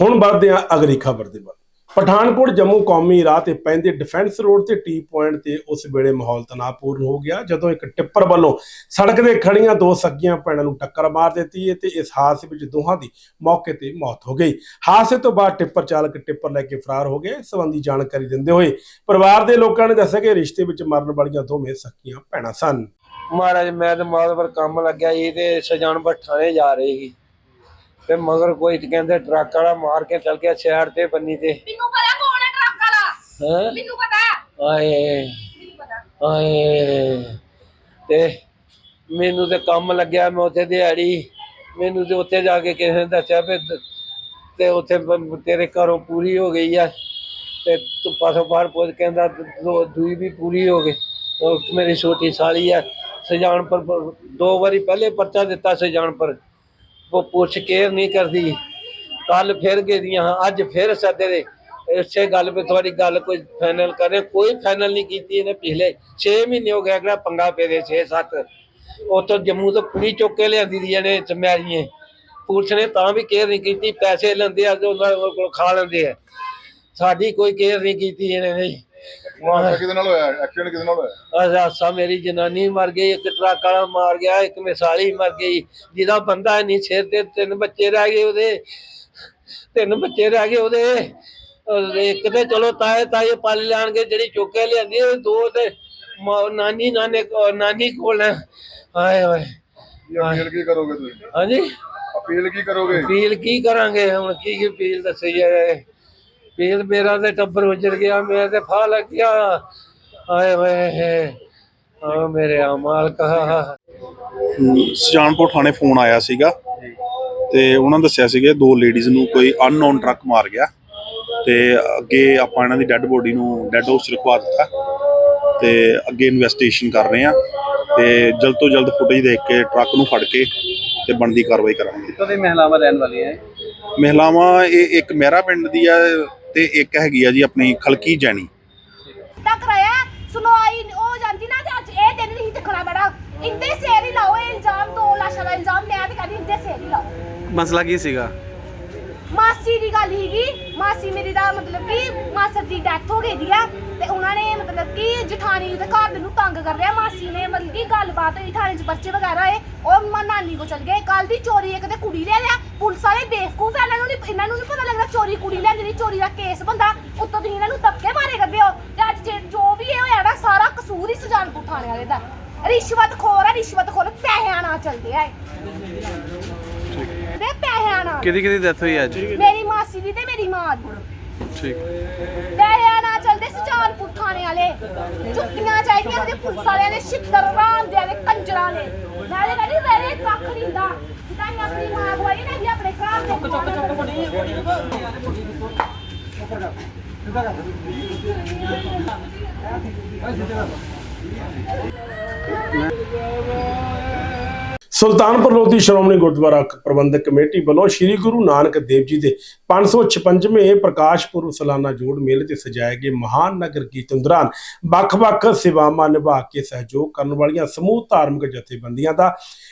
ਹੁਣ ਵੱਧਦੇ ਹਾਂ ਅਗਲੀ ਖਬਰ ਦੇ ਵੱਲ। ਪਠਾਨਕੋਟ, ਜੰਮੂ ਕੌਮੀ ਰਾਹ ਤੇ ਪੈਂਦੇ ਡਿਫੈਂਸ ਰੋਡ ਤੇ ਟੀ ਪੁਆਇੰਟ ਤੇ ਉਸ ਵੇਲੇ ਮਾਹੌਲ ਤਣਾਅਪੂਰਨ ਹੋ ਗਿਆ, ਜਦੋਂ ਇੱਕ ਟਿੱਪਰ ਵੱਲੋਂ ਸੜਕ ਦੇ ਖੜੀਆਂ ਦੋ ਸੱਗੀਆਂ ਭੈਣਾਂ ਨੂੰ ਟੱਕਰ ਮਾਰ ਦਿੱਤੀ ਤੇ ਇਸ ਹਾਦਸੇ ਵਿੱਚ ਦੋਹਾਂ ਦੀ ਮੌਕੇ ਤੇ ਮੌਤ ਹੋ ਗਈ। ਹਾਦਸੇ ਤੋਂ ਬਾਅਦ ਟਿੱਪਰ ਚਾਲਕ ਟਿੱਪਰ ਲੈ ਕੇ ਫਰਾਰ ਹੋ ਗਏ। ਇਸ ਸੰਬੰਧੀ ਜਾਣਕਾਰੀ ਦਿੰਦੇ ਹੋਏ ਪਰਿਵਾਰ ਦੇ ਲੋਕਾਂ ਨੇ ਦੱਸਿਆ ਕਿ ਰਿਸ਼ਤੇ ਵਿੱਚ ਮਰਨ ਵਾਲੀਆਂ ਦੋਵੇਂ ਸੱਗੀਆਂ ਭੈਣਾਂ ਸਨ। ਮਹਾਰਾਜ, ਮੈਂ ਤੇ ਮਾਲਵਰ ਕੰਮ ਲੱਗਿਆ ਸੀ ਤੇ ਸਜਾਨ ਭੱਠਾਣੇ ਜਾ ਰਹੇ ਸੀ। ਤੇ ਮਗਰ ਕੋਈ ਕਹਿੰਦੇ ਟਰੱਕ ਵਾਲਾ ਮਾਰ ਕੇ ਚਲ ਗਿਆ ਸ਼ਹਿਰ ਤੇ ਬੰਨੀ ਤੇ। ਮੈਨੂੰ ਪਤਾ ਕੌਣ ਹੈ ਟਰੱਕ ਵਾਲਾ। ਹੈ? ਮੈਨੂੰ ਪਤਾ। ਆਏ। ਆਏ। ਤੇ ਮੈਨੂੰ ਤੇ ਕੰਮ ਲੱਗਿਆ ਮੈਂ ਉੱਥੇ ਦਿਹਾੜੀ। ਮੈਨੂੰ ਤੇ ਉੱਥੇ ਜਾ ਕੇ ਕਿਸੇ ਨੇ ਦੱਸਿਆ ਵੀ ਤੇ ਉੱਥੇ ਤੇਰੇ ਘਰੋਂ ਪੂਰੀ ਹੋ ਗਈ ਆ। ਤੇ ਤੂੰ ਪਾਸੋਂ ਬਾਹਰ ਪੁੱਛ ਕਹਿੰਦਾ ਦੋ ਦੂਈ ਵੀ ਪੂਰੀ ਹੋ ਗਈ। ਉਹ ਮੇਰੀ ਛੋਟੀ ਸਾਲੀ ਆ ਸਜਾਨ ਪਰ ਪਰ ਦੋ ਵਾਰੀ ਪਹਿਲੇ ਪਰਚਾ ਦਿੱਤਾ ਸਜਾਨ ਪਰ ਉਹ ਪੁੱਛ ਕੇਅਰ ਨਹੀਂ ਕਰਦੀ। ਕੱਲ ਫਿਰ ਗਈਆਂ ਅੱਜ ਫਿਰ ਸੱਦੇ ਦੇ ਇਸੇ ਗੱਲ 'ਤੇ ਤੁਹਾਡੀ ਗੱਲ ਕੋਈ ਫਾਈਨਲ ਕਰੇ। ਕੋਈ ਫਾਈਨਲ ਨਹੀਂ ਕੀਤੀ ਇਹਨੇ ਪਿਛਲੇ 6 ਮਹੀਨੇ ਹੋ ਗਿਆ ਕਿਹੜਾ ਪੰਗਾ ਪੇਦੇ 6 7 ਉੱਥੋਂ ਜੰਮੂ ਤੋਂ ਕੁੜੀ ਚੁੱਕ ਕੇ ਲਿਆਂਦੀ ਦੀਆਂ ਨੇ ਚਮੈਰੀਆਂ ਪੁਲਿਸ ਨੇ ਤਾਂ ਵੀ ਕੇਅਰ ਨਹੀਂ ਕੀਤੀ, ਪੈਸੇ ਲੈਂਦੇ ਆ ਉਹਨਾਂ ਕੋਲ ਖਾ ਲੈਂਦੇ ਆ। ਸਾਡੀ ਕੋਈ ਕੇਅਰ ਨਹੀਂ ਕੀਤੀ ਇਹਨੇ। ਨਹੀਂ ਹਾਦਸਾ ਕਿਹਦੇ ਨਾਲ ਹੋਇਆ? ਐਕਸੀਡੈਂਟ ਕਿਹਦੇ ਨਾਲ ਹੋਇਆ? ਅਸਾਸਾ ਮੇਰੀ ਜਨਾਨੀ ਮਰ ਗਈ ਇੱਕ ਟਰੱਕ ਵਾਲਾ ਮਾਰ ਗਿਆ ਇੱਕ ਮਿਸਾਲੀ ਮਰ ਗਈ ਜਿਹਦਾ ਬੰਦਾ ਨਹੀਂ ਸਿਰ ਤੇ ਤਿੰਨ ਬੱਚੇ ਰਹਿ ਗਏ ਉਹਦੇ। ਤਿੰਨ ਬੱਚੇ ਰਹਿ ਗਏ ਉਹਦੇ। ਅਹ ਇੱਕ ਤੇ ਚਲੋ ਤਾਏ ਤਾਏ ਪਾਲ ਲੈਣਗੇ ਜਿਹੜੀ ਚੁੱਕੇ ਲਿਆਂਦੀ ਉਹ ਦੋ ਤੇ ਮ- ਨਾਨੀ ਨਾਨੇ ਕੋ ਨਾਨੀ ਕੋਲ ਹੈ। ਹਾਏ ਹਾਏ। ਕੀ ਅਪੀਲ ਕੀ ਕਰੋਗੇ ਤੁਸੀਂ? ਹਾਂਜੀ? ਅਪੀਲ ਕੀ ਕਰੋਗੇ? ਅਪੀਲ ਕੀ ਕਰਾਂਗੇ? ਹੁਣ ਕੀ ਕੀ ਅਪੀਲ ਦੱਸੀਏ ਅਪੀਲ ਮੇਰਾ ਤੇ ਟੱਬਰ ਉਜੜ ਗਿਆ ਮੈਂ ਤੇ ਫਾ ਲੱਗ ਗਿਆ। ਹਾਏ ਹਾਏ ਆ ਮੇਰੇ ਆ ਮਾਲਕਾ। ਸੁਜਾਨਪੁਰ ਥਾਣੇ ਫੋਨ ਆਇਆ ਸੀਗਾ ਤੇ ਉਹਨਾਂ ਦੱਸਿਆ ਸੀਗਾ ਦੋ ਲੇਡੀਜ਼ ਨੂੰ ਕੋਈ ਅਨਨੋਨ ਟਰੱਕ ਮਾਰ ਗਿਆ ਤੇ ਅੱਗੇ ਆਪਾਂ ਇਹਨਾਂ ਦੀ ਡੈੱਡ ਬੋਡੀ ਨੂੰ ਡੈੱਡ ਹਾਊਸ ਰਖਵਾ ਦਿੱਤਾ ਤੇ ਅੱਗੇ ਇਨਵੈਸਟੀਗੇਸ਼ਨ ਕਰ ਰਹੇ ਆ ਤੇ ਜਲਦ ਤੋਂ ਜਲਦ ਫੁਟੇਜ ਦੇਖ ਕੇ ਟਰੱਕ ਨੂੰ ਫੜ ਕੇ ਤੇ ਬਣਦੀ ਕਾਰਵਾਈ ਕਰਾਂਗੇ। ਕਿੱਥੋਂ ਦੀ ਮਹਿਲਾਵਾਂ ਰਹਿਣ ਵਾਲੀਆਂ ਹੈ ਮਹਿਲਾਵਾਂ ਇਹ ਇੱਕ ਮਹਿਰਾ ਪਿੰਡ ਦੀ ਆ ਤੇ ਇੱਕ ਹੈਗੀ ਆ ਜੀ ਆਪਣੀ ਖਲਕੀ ਜੈਨੀ ਟੱਕ ਕਰਾਇਆ ਸੁਣਵਾਈ ਹੋ ਜਾਂਦੀ ਨਾ ਤੇ ਅੱਜ ਇਹ ਦਿਨ ਨਹੀਂ ਦਿਖਣਾ ਬੜਾ। ਇੰਦੇ ਸੇਰ ਹੀ ਲਾਓ ਇਹ ਇਲਜ਼ਾਮ ਦੋ ਲਾਸ਼ਾਂ ਦਾ ਇਲਜ਼ਾਮ ਮੈਂ ਤੇ ਕਹਿੰਦੀ ਇੰਦੇ ਸੇਰ ਹੀ ਲਾਓ। ਮਸਲਾ ਕੀ ਸੀਗਾ? ਮਾਸੀ ਦੀ ਗੱਲ ਹੀਗੀ ਮਾਸੀ ਮੇਰੀ ਦਾ ਮਤਲਬ ਕਿ ਮਾਸਰ ਦੀ ਡੈਥ ਹੋ ਗਈ ਦੀ ਆ ਤੇ ਉਹਨਾਂ ਨੇ ਮਤਲਬ ਕਿ ਜਠਾਣੀ ਦੇ ਘਰ ਦੇ ਨੂੰ ਤੰਗ ਕਰ ਰਿਹਾ ਮਾਸੀ ਨੇ ਮਤਲਬ ਕਿ ਗੱਲਬਾਤ ਹੋਈ ਥਾਣੇ 'ਚ ਬੱਚੇ ਵਗੈਰਾ ਏ ਉਹ ਮਾਂ ਨਾਨੀ ਕੋ ਚਲ ਗਏ ਕੱਲ ਦੀ ਚੋਰੀ ਇੱਕ ਤੇ ਕੁੜੀ ਲੈ ਲਿਆ ਪੁਲਿਸ ਇਹਨਾਂ ਨੂੰ ਨਹੀਂ ਪਤਾ ਲੱਗਦਾ ਚੋਰੀ ਕੁੜੀ ਲੈਂਦੀ ਨਹੀਂ ਚੋਰੀ ਦਾ ਕੇਸ ਬੰਦਾ ਉੱਤੋਂ ਤੁਸੀਂ ਇਹਨਾਂ ਨੂੰ ਧੱਕੇ ਮਾਰੇ ਕਰਦੇ ਹੋ। ਤੇ ਅੱਜ ਜੇ- ਜੋ ਵੀ ਇਹ ਹੋਇਆ ਨਾ ਸਾਰਾ ਕਸੂਰ ਹੀ ਸੁਜਾਨਪੁਰ ਥਾਣੇ ਵਾਲੇ ਦਾ। ਰਿਸ਼ਵਤ ਖੋਰ ਆ ਰਿਸ਼ਵਤ ਖੋਰ ਪੈਸਿਆਂ ਨਾਲ ਚੱਲਦੇ ਆ ਇਹ। ਦੇ ਪੈਸਿਆਂ ਨਾਲ। ਕਿਹਦੀ ਕਿਹਦੀ ਡੈਥ ਹੋਈ ਅੱਜ? ਮੇਰੀ ਮਾਸੀ ਦੀ ਤੇ ਮੇਰੀ ਮਾਂ ਦੀ। ਠੀਕ। ਪੈਸਿਆਂ ਨਾਲ ਚੱਲਦੇ ਸੁਜਾਨਪੁਰ ਥਾਣੇ ਵਾਲੇ। ਚੁੱਕੀਆਂ ਚਾਹੀਦੀਆਂ ਉਹਦੇ ਪੁਲਿਸ ਵਾਲਿਆਂ ਨੇ ਰਾਂਦਿਆਂ ਦੇ ਕੰਜਰਾਂ ਨੇ। ਨਾਲੇ ਕਹਿੰਦੀ ਰਹਿ ਕੱਖ ਨਹੀਂ ਹੁੰਦਾ ਜਿੱਦਾਂ ਆਪਣੀ ਮਾਂ ਗਵਾਈ ਨਾ ਜੀ ਆਪਣੇ ਘਰ ਦੇ ਚੁੱਕ ਚੁੱਕ ਸੁਲਤਾਨਪੁਰ ਲੋਧੀ ਸ਼੍ਰੋਮਣੀ ਗੁਰਦੁਆਰਾ ਪ੍ਰਬੰਧਕ ਕਮੇਟੀ ਵੱਲੋਂ ਸ੍ਰੀ ਗੁਰੂ ਨਾਨਕ ਦੇਵ ਜੀ ਦੇ 556ਵੇਂ ਪ੍ਰਕਾਸ਼ ਪੁਰਬ ਸਾਲਾਨਾ ਜੋੜ ਮੇਲੇ ਤੇ ਸਜਾਏ ਗਏ ਮਹਾਨ ਨਗਰ ਕੀਰਤਨ ਦੌਰਾਨ ਵੱਖ-ਵੱਖ ਸੇਵਾਵਾਂ ਨਿਭਾ ਕੇ ਸਹਿਯੋਗ ਕਰਨ ਵਾਲੀਆਂ ਸਮੂਹ ਧਾਰਮਿਕ ਜਥੇਬੰਦੀਆਂ ਦਾ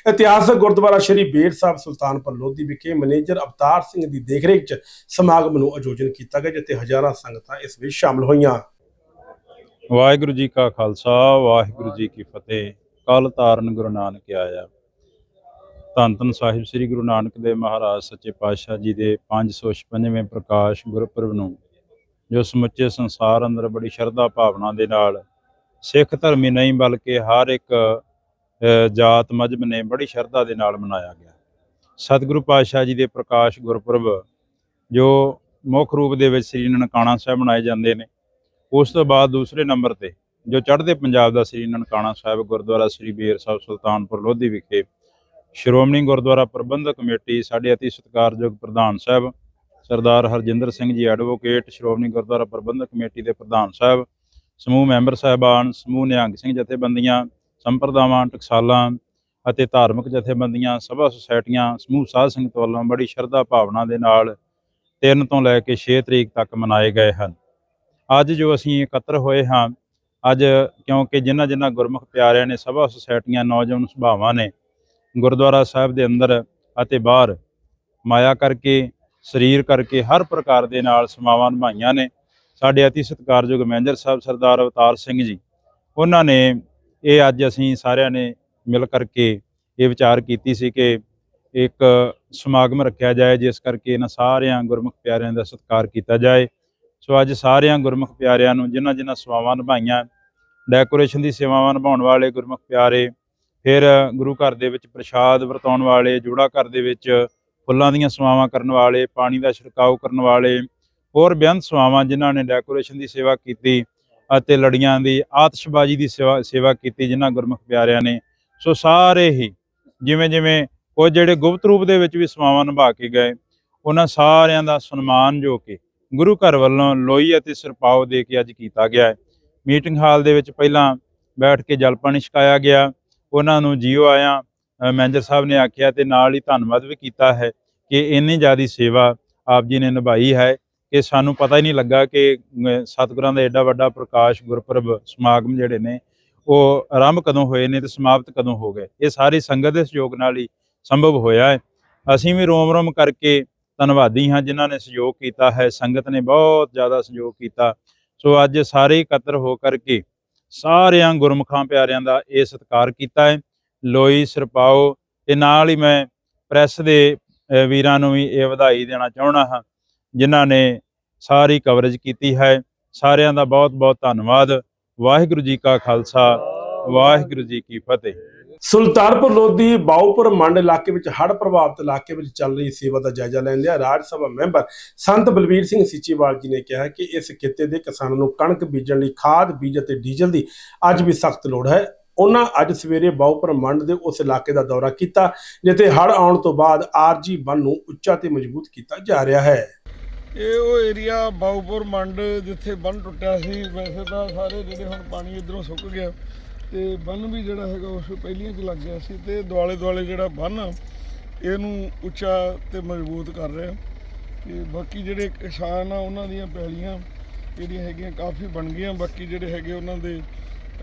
ਇਤਿਹਾਸਕ ਗੁਰਦੁਆਰਾ ਸ੍ਰੀ ਬੇਰ ਸਾਹਿਬ ਸੁਲਤਾਨਪੁਰ ਲੋਧੀ ਵਿਖੇ ਮੈਨੇਜਰ ਅਵਤਾਰ ਸਿੰਘ ਦੀ ਦੇਖਰੇਖ 'ਚ ਸਮਾਗਮ ਨੂੰ ਆਯੋਜਨ ਕੀਤਾ ਗਿਆ, ਜਿੱਥੇ ਹਜ਼ਾਰਾਂ ਸੰਗਤਾਂ ਇਸ ਵਿੱਚ ਸ਼ਾਮਲ ਹੋਈਆਂ। ਵਾਹਿਗੁਰੂ ਜੀ ਕਾ ਖਾਲਸਾ, ਵਾਹਿਗੁਰੂ ਜੀ ਕੀ ਫਤਿਹ। ਕਲ ਤਾਰਨ ਗੁਰੂ ਨਾਨਕ ਆਇਆ। ਧੰਨ ਧੰਨ ਸਾਹਿਬ ਸ੍ਰੀ ਗੁਰੂ ਨਾਨਕ ਦੇਵ ਮਹਾਰਾਜ ਸੱਚੇ ਪਾਤਸ਼ਾਹ ਜੀ ਦੇ 556ਵੇਂ ਪ੍ਰਕਾਸ਼ ਗੁਰਪੁਰਬ ਨੂੰ, ਜੋ ਸਮੁੱਚੇ ਸੰਸਾਰ ਅੰਦਰ ਬੜੀ ਸ਼ਰਧਾ ਭਾਵਨਾ ਦੇ ਨਾਲ ਸਿੱਖ ਧਰਮੀ ਨਹੀਂ ਬਲਕਿ ਹਰ ਇੱਕ ਜਾਤ ਮਜਬ ਨੇ ਬੜੀ ਸ਼ਰਧਾ ਦੇ ਨਾਲ ਮਨਾਇਆ ਗਿਆ। ਸਤਿਗੁਰੂ ਪਾਤਸ਼ਾਹ ਜੀ ਦੇ ਪ੍ਰਕਾਸ਼ ਗੁਰਪੁਰਬ, ਜੋ ਮੁੱਖ ਰੂਪ ਦੇ ਵਿੱਚ ਸ੍ਰੀ ਨਨਕਾਣਾ ਸਾਹਿਬ ਮਨਾਏ ਜਾਂਦੇ ਨੇ, ਉਸ ਤੋਂ ਬਾਅਦ ਦੂਸਰੇ ਨੰਬਰ ਤੇ ਜੋ ਚੜ੍ਹਦੇ ਪੰਜਾਬ ਦਾ ਸ੍ਰੀ ਨਨਕਾਣਾ ਸਾਹਿਬ, ਗੁਰਦੁਆਰਾ ਸ੍ਰੀ ਬੇਰ ਸਾਹਿਬ ਸੁਲਤਾਨਪੁਰ ਲੋਧੀ ਵਿਖੇ ਸ਼੍ਰੋਮਣੀ ਗੁਰਦੁਆਰਾ ਪ੍ਰਬੰਧਕ ਕਮੇਟੀ ਸਾਡੇ ਅਤੀ ਸਤਿਕਾਰਯੋਗ ਪ੍ਰਧਾਨ ਸਾਹਿਬ, ਸਰਦਾਰ ਹਰਜਿੰਦਰ ਸਿੰਘ ਜੀ ਐਡਵੋਕੇਟ ਸ਼੍ਰੋਮਣੀ ਗੁਰਦੁਆਰਾ ਪ੍ਰਬੰਧਕ ਕਮੇਟੀ ਦੇ ਪ੍ਰਧਾਨ ਸਾਹਿਬ, ਸਮੂਹ ਮੈਂਬਰ ਸਾਹਿਬਾਨ, ਸਮੂਹ ਨਿਹੰਗ ਸਿੰਘ ਜਥੇਬੰਦੀਆਂ, ਸੰਪਰਦਾਵਾਂ, ਟਕਸਾਲਾਂ ਅਤੇ ਧਾਰਮਿਕ ਜਥੇਬੰਦੀਆਂ, ਸਭਾ ਸੁਸਾਇਟੀਆਂ, ਸਮੂਹ ਸਾਧ ਸੰਗਤ ਵੱਲੋਂ ਬੜੀ ਸ਼ਰਧਾ ਭਾਵਨਾ ਦੇ ਨਾਲ 3 ਤੋਂ ਲੈ ਕੇ 6 ਤਰੀਕ ਤੱਕ ਮਨਾਏ ਗਏ ਹਨ। ਅੱਜ ਜੋ ਅਸੀਂ ਇਕੱਤਰ ਹੋਏ ਹਾਂ, ਅੱਜ ਕਿਉਂਕਿ ਜਿਨ੍ਹਾਂ ਜਿਨ੍ਹਾਂ ਗੁਰਮੁਖ ਪਿਆਰਿਆਂ ਨੇ ਸਭਾ ਸੁਸਾਇਟੀਆਂ, ਨੌਜਵਾਨ ਸੁਭਾਵਾਂ ਨੇ ਗੁਰਦੁਆਰਾ ਸਾਹਿਬ ਦੇ ਅੰਦਰ ਅਤੇ ਬਾਹਰ ਮਾਇਆ ਕਰਕੇ, ਸਰੀਰ ਕਰਕੇ ਹਰ ਪ੍ਰਕਾਰ ਦੇ ਨਾਲ ਸੇਵਾਵਾਂ ਨਿਭਾਈਆਂ ਨੇ। ਸਾਡੇ ਅਤੀ ਸਤਿਕਾਰਯੋਗ ਮੈਨੇਜਰ ਸਾਹਿਬ ਸਰਦਾਰ ਅਵਤਾਰ ਸਿੰਘ ਜੀ, ਉਹਨਾਂ ਨੇ ਇਹ ਅੱਜ ਅਸੀਂ ਸਾਰਿਆਂ ਨੇ ਮਿਲ ਕਰਕੇ ਇਹ ਵਿਚਾਰ ਕੀਤੀ ਸੀ ਕਿ ਇੱਕ ਸਮਾਗਮ ਰੱਖਿਆ ਜਾਏ, ਜਿਸ ਕਰਕੇ ਇਹਨਾਂ ਸਾਰਿਆਂ ਗੁਰਮੁਖ ਪਿਆਰਿਆਂ ਦਾ ਸਤਿਕਾਰ ਕੀਤਾ ਜਾਏ। ਸੋ ਅੱਜ ਸਾਰਿਆਂ ਗੁਰਮੁਖ ਪਿਆਰਿਆਂ ਨੂੰ ਜਿਨ੍ਹਾਂ ਜਿਨ੍ਹਾਂ ਸੇਵਾਵਾਂ ਨਿਭਾਈਆਂ ਡੈਕੋਰੇਸ਼ਨ ਦੀ ਸੇਵਾਵਾਂ ਨਿਭਾਉਣ ਵਾਲੇ ਗੁਰਮੁਖ ਪਿਆਰੇ ਫਿਰ ਗੁਰੂ ਘਰ ਦੇ ਵਿੱਚ ਪ੍ਰਸ਼ਾਦ ਵਰਤਾਉਣ ਵਾਲੇ, ਜੋੜਾ ਘਰ ਦੇ ਵਿੱਚ ਫੁੱਲਾਂ ਦੀਆਂ ਸੇਵਾਵਾਂ ਕਰਨ ਵਾਲੇ, ਪਾਣੀ ਦਾ ਛਿੜਕਾਓ ਕਰਨ ਵਾਲੇ, ਹੋਰ ਬੇਅੰਤ ਸੇਵਾਵਾਂ ਜਿਨ੍ਹਾਂ ਨੇ ਡੈਕੋਰੇਸ਼ਨ ਦੀ ਸੇਵਾ ਕੀਤੀ ਅਤੇ ਲੜੀਆਂ ਦੀ, ਆਤਿਸ਼ਬਾਜ਼ੀ ਦੀ ਸੇਵਾ ਸੇਵਾ ਕੀਤੀ ਜਿਨ੍ਹਾਂ ਗੁਰਮੁਖ ਪਿਆਰਿਆਂ ਨੇ। ਸੋ ਸਾਰੇ ਹੀ ਜਿਵੇਂ ਜਿਵੇਂ ਉਹ ਜਿਹੜੇ ਗੁਪਤ ਰੂਪ ਦੇ ਵਿੱਚ ਵੀ ਸੇਵਾਵਾਂ ਨਿਭਾ ਕੇ ਗਏ, ਉਹਨਾਂ ਸਾਰਿਆਂ ਦਾ ਸਨਮਾਨ ਜੋ ਕਿ ਗੁਰੂ ਘਰ ਵੱਲੋਂ ਲੋਈ ਅਤੇ ਸਿਰਪਾਓ ਦੇ ਕੇ ਅੱਜ ਕੀਤਾ ਗਿਆ ਹੈ। ਮੀਟਿੰਗ ਹਾਲ ਦੇ ਵਿੱਚ ਪਹਿਲਾਂ ਬੈਠ ਕੇ ਜਲ ਪਾਣੀ ਛਕਾਇਆ ਗਿਆ ਉਹਨਾਂ ਨੂੰ ਜੀਓ ਆਇਆ। ਮੈਨੇਜਰ ਸਾਹਿਬ ਨੇ ਆਖਿਆ ਤੇ ਨਾਲ ਹੀ ਧੰਨਵਾਦ ਵੀ ਕੀਤਾ ਹੈ ਕਿ ਇੰਨੀ ਜ਼ਿਆਦੀ ਸੇਵਾ ਆਪ ਜੀ ਨੇ ਨਿਭਾਈ ਹੈ ਕਿ ਸਾਨੂੰ ਪਤਾ ਹੀ ਨਹੀਂ ਲੱਗਾ ਕਿ ਸਤਿਗੁਰਾਂ ਦਾ ਐਡਾ ਵੱਡਾ ਪ੍ਰਕਾਸ਼, ਗੁਰਪੁਰਬ, ਸਮਾਗਮ ਜਿਹੜੇ ਨੇ, ਉਹ ਆਰੰਭ ਕਦੋਂ ਹੋਏ ਨੇ ਤੇ ਸਮਾਪਤ ਕਦੋਂ ਹੋ ਗਏ। ਇਹ ਸਾਰੀ ਸੰਗਤ ਦੇ ਸਹਿਯੋਗ ਨਾਲ ਹੀ ਸੰਭਵ ਹੋਇਆ ਹੈ। ਅਸੀਂ ਵੀ ਰੋਮ ਰੋਮ ਕਰਕੇ ਧੰਨਵਾਦੀ ਹਾਂ ਜਿਨ੍ਹਾਂ ਨੇ ਸਹਿਯੋਗ ਕੀਤਾ ਹੈ। ਸੰਗਤ ਨੇ ਬਹੁਤ ਜ਼ਿਆਦਾ ਸਹਿਯੋਗ ਕੀਤਾ। ਸੋ ਅੱਜ ਸਾਰੇ ਇਕੱਤਰ ਹੋ ਕਰਕੇ ਸਾਰਿਆਂ ਗੁਰਮੁਖਾਂ ਪਿਆਰਿਆਂ ਦਾ ਇਹ ਸਤਿਕਾਰ ਕੀਤਾ ਹੈ। ਲੋਈ ਸਰਪਾਓ ਤੇ ਨਾਲ ਹੀ ਮੈਂ ਪ੍ਰੈਸ ਦੇ ਵੀਰਾਂ ਨੂੰ ਵੀ ਇਹ ਵਧਾਈ ਦੇਣਾ ਚਾਹੁੰਦਾ ਹਾਂ, ਜਿਨ੍ਹਾਂ ਨੇ ਸਾਰੀ ਕਵਰੇਜ ਕੀਤੀ ਹੈ। ਸਾਰਿਆਂ ਦਾ ਬਹੁਤ ਬਹੁਤ ਧੰਨਵਾਦ। ਵਾਹਿਗੁਰੂ ਜੀ ਕਾ ਖਾਲਸਾ, ਵਾਹਿਗੁਰੂ ਜੀ ਕੀ ਫਤਿਹ। ਸੁਲਤਾਨਪੁਰ ਲੋਧੀ ਬਾਉਪੁਰ ਮੰਡ ਇਲਾਕੇ ਵਿੱਚ ਹੜ੍ਹ ਪ੍ਰਭਾਵਿਤ ਇਲਾਕੇ ਵਿੱਚ ਚੱਲ ਰਹੀ ਸੇਵਾ ਦਾ ਜਾਇਜ਼ਾ ਲੈਂਦਿਆਂ ਰਾਜ ਸਭਾ ਮੈਂਬਰ ਸੰਤ ਬਲਵੀਰ ਸਿੰਘ ਸੀਚੇਵਾਲ ਜੀ ਨੇ ਕਿਹਾ ਕਿ ਇਸ ਖਿੱਤੇ ਦੇ ਕਿਸਾਨਾਂ ਨੂੰ ਕਣਕ ਬੀਜਣ ਲਈ ਖਾਦ, ਬੀਜ ਅਤੇ ਡੀਜ਼ਲ ਦੀ ਅੱਜ ਵੀ ਸਖਤ ਲੋੜ ਹੈ। ਉਹਨਾਂ ਅੱਜ ਸਵੇਰੇ ਬਾਉਪੁਰ ਮੰਡ ਦੇ ਉਸ ਇਲਾਕੇ ਦਾ ਦੌਰਾ ਕੀਤਾ, ਜਿੱਥੇ ਹੜ੍ਹ ਆਉਣ ਤੋਂ ਬਾਅਦ ਆਰਜੀ ਬੰਨ ਨੂੰ ਉੱਚਾ ਤੇ ਮਜ਼ਬੂਤ ਕੀਤਾ ਜਾ ਰਿਹਾ ਹੈ। ਇਹ ਉਹ ਏਰੀਆ ਬਾਉਪੁਰ ਮੰਡ ਜਿੱਥੇ ਬੰਨ ਟੁੱਟਿਆ ਸੀ, ਵੈਸੇ ਤਾਂ ਸਾਰੇ ਜਿਹੜੇ ਹੁਣ ਪਾਣੀ ਇਧਰੋਂ ਸੁੱਕ ਗਿਆ। ਤੇ ਬੰਨ ਵੀ ਜਿਹੜਾ ਹੈਗਾ ਉਸ ਪਹਿਲੀਆਂ 'ਚ ਲੱਗ ਗਿਆ ਸੀ ਤੇ ਦੁਆਲੇ ਦੁਆਲੇ ਜਿਹੜਾ ਬੰਨ ਆ ਇਹਨੂੰ ਉੱਚਾ ਤੇ ਮਜ਼ਬੂਤ ਕਰ ਰਿਹਾ। ਤੇ ਬਾਕੀ ਜਿਹੜੇ ਕਿਸਾਨ ਆ ਉਹਨਾਂ ਦੀਆਂ ਪੈਲੀਆਂ ਜਿਹੜੀਆਂ ਹੈਗੀਆਂ ਕਾਫੀ ਬਣ ਗਈਆਂ ਬਾਕੀ ਜਿਹੜੇ ਹੈਗੇ ਉਹਨਾਂ ਦੇ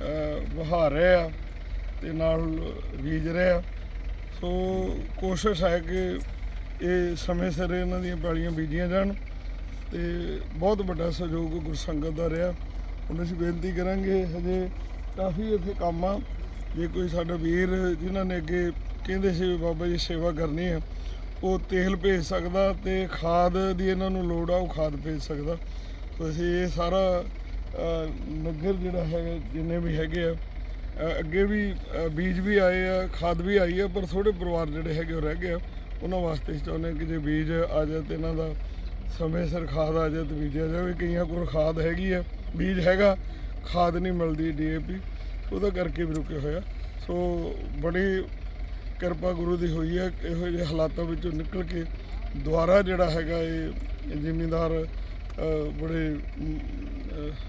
ਅਹ, ਵਹਾ ਰਹੇ ਆ ਤੇ ਨਾਲ ਬੀਜ ਰਹੇ ਆ। ਸੋ ਕੋਸ਼ਿਸ਼ ਹੈ ਕਿ ਇਹ ਸਮੇਂ ਸਿਰ ਇਹਨਾਂ ਦੀਆਂ ਪੈਲੀਆਂ ਬੀਜੀਆਂ ਜਾਣ ਤੇ ਬਹੁਤ ਵੱਡਾ ਸਹਿਯੋਗ ਗੁਰਸੰਗਤ ਦਾ ਰਿਹਾ। ਹੁਣ ਅਸੀਂ ਬੇਨਤੀ ਕਰਾਂਗੇ ਹਜੇ ਕਾਫੀ ਇੱਥੇ ਕੰਮ ਆ। ਜੇ ਕੋਈ ਸਾਡਾ ਵੀਰ ਜਿਨ੍ਹਾਂ ਨੇ ਅੱਗੇ ਕਹਿੰਦੇ ਸੀ ਵੀ ਬਾਬਾ ਜੀ ਸੇਵਾ ਕਰਨੀ ਆ, ਉਹ ਤੇਲ ਭੇਜ ਸਕਦਾ ਤੇ ਖਾਦ ਦੀ ਇਹਨਾਂ ਨੂੰ ਲੋੜ ਆ, ਉਹ ਖਾਦ ਭੇਜ ਸਕਦਾ। ਸੋ ਅਸੀਂ ਇਹ ਸਾਰਾ ਨਗਰ ਜਿਹੜਾ ਹੈ, ਜਿੰਨੇ ਵੀ ਹੈਗੇ ਆ ਅੱਗੇ ਵੀ ਬੀਜ ਵੀ ਆਏ ਆ, ਖਾਦ ਵੀ ਆਈ ਆ, ਪਰ ਥੋੜੇ ਪਰਿਵਾਰ ਜਿਹੜੇ ਹੈਗੇ ਉਹ ਰਹਿ ਗਏ ਆ, ਉਹਨਾਂ ਵਾਸਤੇ ਅਸੀਂ ਚਾਹੁੰਦੇ ਹਾਂ ਕਿ ਜੇ ਬੀਜ ਆ ਜਾਏ ਤੇ ਇਹਨਾਂ ਦਾ ਸਮੇਂ ਸਿਰ ਖਾਦ ਆ ਜਾਏ ਤੇ ਬੀਜਿਆ ਜਾਵੇ। ਕਈਆਂ ਕੋਲ ਖਾਦ ਹੈਗੀ ਆ, ਬੀਜ ਹੈਗਾ ਖਾਦ ਨਹੀਂ ਮਿਲਦੀ ਡੀਏਪੀ ਉਹਦਾ ਕਰਕੇ ਵੀ ਰੁਕੇ ਹੋਇਆ। ਸੋ ਬੜੀ ਕਿਰਪਾ ਗੁਰੂ ਦੀ ਹੋਈ ਹੈ, ਇਹੋ ਜਿਹੇ ਹਾਲਾਤਾਂ ਵਿੱਚੋਂ ਨਿਕਲ ਕੇ ਦੁਆਰਾ ਜਿਹੜਾ ਹੈਗਾ ਇਹ ਜ਼ਿਮੀਂਦਾਰ ਬੜੇ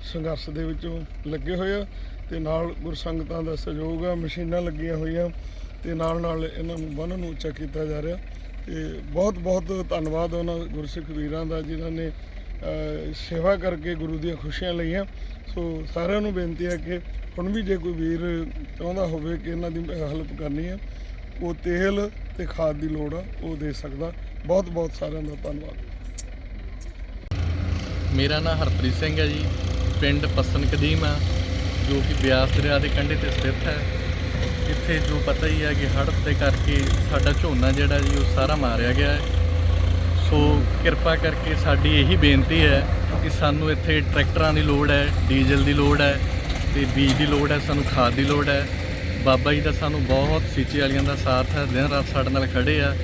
ਸੰਘਰਸ਼ ਦੇ ਵਿੱਚੋਂ ਲੱਗੇ ਹੋਏ ਆ ਤੇ ਨਾਲ ਗੁਰਸੰਗਤਾਂ ਦਾ ਸਹਿਯੋਗ ਆ, ਮਸ਼ੀਨਾਂ ਲੱਗੀਆਂ ਹੋਈਆਂ ਤੇ ਨਾਲ ਨਾਲ ਇਹਨਾਂ ਨੂੰ ਬੰਨ੍ਹ ਨੂੰ ਉੱਚਾ ਕੀਤਾ ਜਾ ਰਿਹਾ। ਤੇ ਬਹੁਤ ਬਹੁਤ ਧੰਨਵਾਦ ਉਹਨਾਂ ਗੁਰਸਿੱਖ ਵੀਰਾਂ ਦਾ ਜਿਨ੍ਹਾਂ ਨੇ ਸੇਵਾ ਕਰਕੇ ਗੁਰੂ ਦੀਆਂ ਖੁਸ਼ੀਆਂ ਲਈਆਂ। ਸੋ ਸਾਰਿਆਂ ਨੂੰ ਬੇਨਤੀ ਹੈ ਕਿ ਹੁਣ ਵੀ ਜੇ ਕੋਈ ਵੀਰ ਚਾਹੁੰਦਾ ਹੋਵੇ ਕਿ ਇਹਨਾਂ ਦੀ ਹੈਲਪ ਕਰਨੀ ਹੈ, ਉਹ ਤੇਲ ਤੇ ਖਾਦ ਦੀ ਲੋੜ ਆ, ਉਹ ਦੇ ਸਕਦਾ। ਬਹੁਤ ਬਹੁਤ ਸਾਰਿਆਂ ਦਾ ਧੰਨਵਾਦ। ਮੇਰਾ ਨਾਮ ਹਰਪ੍ਰੀਤ ਸਿੰਘ ਹੈ ਜੀ। ਪਿੰਡ ਪਸਨ ਕਦੀਮ ਆ, ਜੋ ਕਿ ਬਿਆਸ ਦਰਿਆ ਦੇ ਕੰਢੇ ਤੇ ਸਥਿਤ ਹੈ। ਇੱਥੇ ਜੋ ਪਤਾ ਹੀ ਹੈ ਕਿ ਹੜ੍ਹ ਦੇ ਕਰਕੇ ਸਾਡਾ ਝੋਨਾ ਜਿਹੜਾ ਜੀ, ਉਹ ਸਾਰਾ ਮਾਰਿਆ ਗਿਆ ਹੈ। ਸੋ ਕਿਰਪਾ ਕਰਕੇ ਸਾਡੀ ਇਹੀ ਬੇਨਤੀ ਹੈ ਕਿ ਸਾਨੂੰ ਇੱਥੇ ਟਰੈਕਟਰਾਂ ਦੀ ਲੋੜ ਹੈ, ਡੀਜ਼ਲ ਦੀ ਲੋੜ ਹੈ ਤੇ ਬੀਜ ਦੀ ਲੋੜ ਹੈ, ਸਾਨੂੰ ਖਾਦ ਦੀ ਲੋੜ ਹੈ। ਬਾਬਾ ਜੀ ਦਾ ਸਾਨੂੰ ਬਹੁਤ ਸੀਚੇ ਵਾਲੀਆਂ ਦਾ ਸਾਥ ਹੈ, ਦਿਨ ਰਾਤ ਸਾਡੇ ਨਾਲ ਖੜੇ ਆ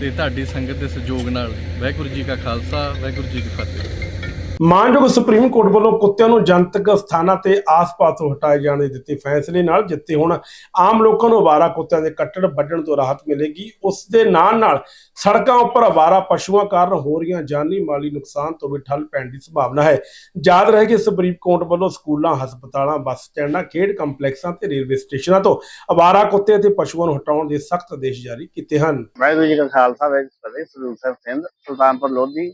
ਤੇ ਤੁਹਾਡੀ ਸੰਗਤ ਦੇ ਸਹਿਯੋਗ ਨਾਲ। ਵਾਹਿਗੁਰੂ ਜੀ ਕਾ ਖਾਲਸਾ, ਵਾਹਿਗੁਰੂ ਜੀ ਕੀ ਫਤਿਹ। ਮਾਨਯੋਗ ਸੁਪਰੀਮ ਕੋਰਟ ਵੱਲੋਂ ਕੁੱਤਿਆਂ ਨੂੰ ਜਨਤਕ ਸਥਾਨਾਂ ਤੇ ਆਸ-ਪਾਸ ਤੋਂ ਹਟਾਏ ਜਾਣ ਦੇ ਦਿੱਤੇ ਫੈਸਲੇ ਨਾਲ ਜਿੱਥੇ ਹੁਣ ਆਮ ਲੋਕਾਂ ਨੂੰ ਅਵਾਰਾ ਕੁੱਤਿਆਂ ਦੇ ਕੱਟੜ ਵੱਢਣ ਤੋਂ ਰਾਹਤ ਮਿਲੇਗੀ, ਉਸ ਦੇ ਨਾਲ ਨਾਲ ਸੜਕਾਂ ਉੱਪਰ ਅਵਾਰਾ ਪਸ਼ੂਆਂ ਕਾਰਨ ਹੋ ਰਹੀਆਂ ਜਾਨੀ ਮਾਲੀ ਨੁਕਸਾਨ ਤੋਂ ਵੀ ਠੱਲ ਪੈਣ ਦੀ ਸੰਭਾਵਨਾ ਹੈ। ਯਾਦ ਰਹੇ ਕਿ ਸੁਪਰੀਮ ਕੋਰਟ ਵੱਲੋਂ ਸਕੂਲਾਂ, ਹਸਪਤਾਲਾਂ, ਬੱਸ ਸਟੈਂਡਾਂ, ਖੇਡ ਕੰਪਲੈਕਸਾਂ ਤੇ ਰੇਲਵੇ ਸਟੇਸ਼ਨਾਂ ਤੋਂ ਅਵਾਰਾ ਕੁੱਤੇ ਅਤੇ ਪਸ਼ੂਆਂ ਨੂੰ ਹਟਾਉਣ ਦੇ ਸਖਤ ਆਦੇਸ਼ ਜਾਰੀ ਕੀਤੇ ਹਨ। ਵਾਹਿਗੁਰੂ ਜੀ ਕਾ ਖਾਲਸਾ, ਵਾਹਿਗੁਰੂ ਜੀ ਕੀ ਫਤਿਹ। ਸੁਲਤਾਨਪੁਰ ਲੋਧੀ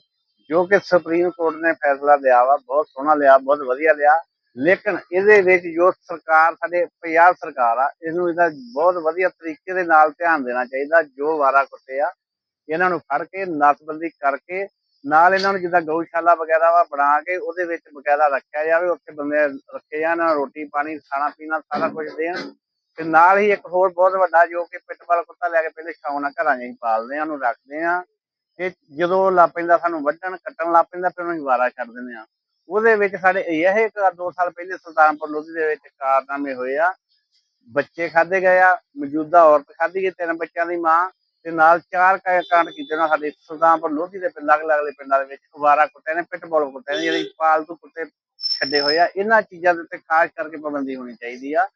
ਜੋ ਕਿ ਸੁਪਰੀਮ ਕੋਰਟ ਨੇ ਫੈਸਲਾ ਲਿਆ ਵਾ, ਬਹੁਤ ਸੋਹਣਾ ਲਿਆ, ਬਹੁਤ ਵਧੀਆ ਲਿਆ। ਲੇਕਿਨ ਇਹਦੇ ਵਿੱਚ ਜੋ ਸਰਕਾਰ, ਸਾਡੇ ਪੰਜਾਬ ਸਰਕਾਰ ਆ, ਇਹਨੂੰ ਇਹਦਾ ਬਹੁਤ ਵਧੀਆ ਤਰੀਕੇ ਦੇ ਨਾਲ ਧਿਆਨ ਦੇਣਾ ਚਾਹੀਦਾ, ਜੋ ਵਾਰਾ ਕੁੱਤੇ ਆ, ਇਹਨਾਂ ਨੂੰ ਫੜ ਕੇ, ਨਸਬੰਦੀ ਕਰਕੇ, ਨਾਲ ਇਹਨਾਂ ਨੂੰ ਜਿੱਦਾਂ ਗਊਸ਼ਾਲਾ ਵਗੈਰਾ ਵਾ ਬਣਾ ਕੇ, ਉਹਦੇ ਵਿੱਚ ਬਕਾਇਦਾ ਰੱਖਿਆ ਜਾਵੇ, ਉੱਥੇ ਬੰਦੇ ਰੱਖੇ ਜਾਣ, ਰੋਟੀ ਪਾਣੀ, ਖਾਣਾ ਪੀਣਾ ਸਾਰਾ ਕੁਝ ਦੇਣ। ਤੇ ਨਾਲ ਹੀ ਇੱਕ ਹੋਰ ਬਹੁਤ ਵੱਡਾ ਜੋ ਕਿ ਪਿੱਟਬਲ ਕੁੱਤਾ ਲੈ ਕੇ ਪਹਿਲੇ ਸ਼ੌਂਕ ਨਾਲ ਘਰਾਂ 'ਚ ਹੀ ਪਾਲਦੇ ਆ ਉਹਨੂੰ ਰੱਖਦੇ ਆ ਤੇ ਜਦੋਂ ਲੱਗ ਪੈਂਦਾ ਸਾਨੂੰ ਵੱਢਣ, ਕੱਟਣ ਲੱਗ ਪੈਂਦਾ, ਫਿਰ ਉਹਨੂੰ ਵਾਰਾ ਛੱਡ ਦਿੰਦੇ ਆ ਉਹਦੇ ਵਿੱਚ ਸਾਡੇ ਇਹ ਇੱਕ ਦੋ ਸਾਲ ਪਹਿਲੇ ਸੁਲਤਾਨਪੁਰ ਲੋਧੀ ਦੇ ਵਿੱਚ ਕਾਰਨਾਮੇ ਹੋਏ ਆ। ਬੱਚੇ ਖਾਦੇ ਗਏ ਆ, ਮੌਜੂਦਾ ਔਰਤ ਖਾਦੀ ਗਈ, ਤਿੰਨ ਬੱਚਿਆਂ ਦੀ ਮਾਂ, ਤੇ ਨਾਲ ਚਾਰ ਕਾ- ਕਾਂਡ ਕੀਤੇ ਉਹਨਾਂ ਸਾਡੇ ਸੁਲਤਾਨਪੁਰ ਲੋਧੀ ਦੇ ਪਿੰਡ ਅਲੱਗ ਅਗਲੇ ਪਿੰਡਾਂ ਦੇ ਵਿੱਚ। ਅਵਾਰਾ ਕੁੱਤੇ ਨੇ, ਪਿਟਬੁਲ ਕੁੱਤੇ ਨੇ, ਜਿਹੜੇ ਪਾਲਤੂ ਕੁੱਤੇ ਛੱਡੇ ਹੋਏ ਆ। ਇਹਨਾਂ ਚੀਜ਼ਾਂ ਦੇ ਉੱਤੇ ਖਾਸ ਕਰਕੇ ਪਾਬੰਦੀ ਹੋਣੀ ਚਾਹੀਦੀ ਆ।